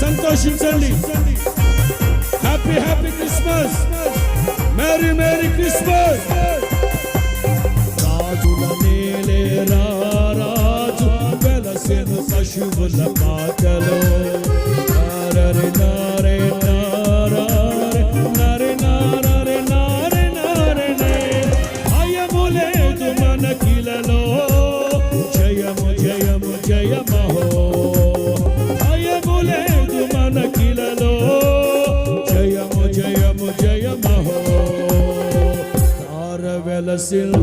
సంతోషించండి. Happy happy Christmas merry merry Christmas పశువుల పాటలో. నారరి నారే నారారే నరి నారరి నారే నారనే. భయము లేదు మనకిలలో జయము జయము జయమహో. భయము లేదు మనకిలలో జయము జయము జయమహో. తార వెలసిల్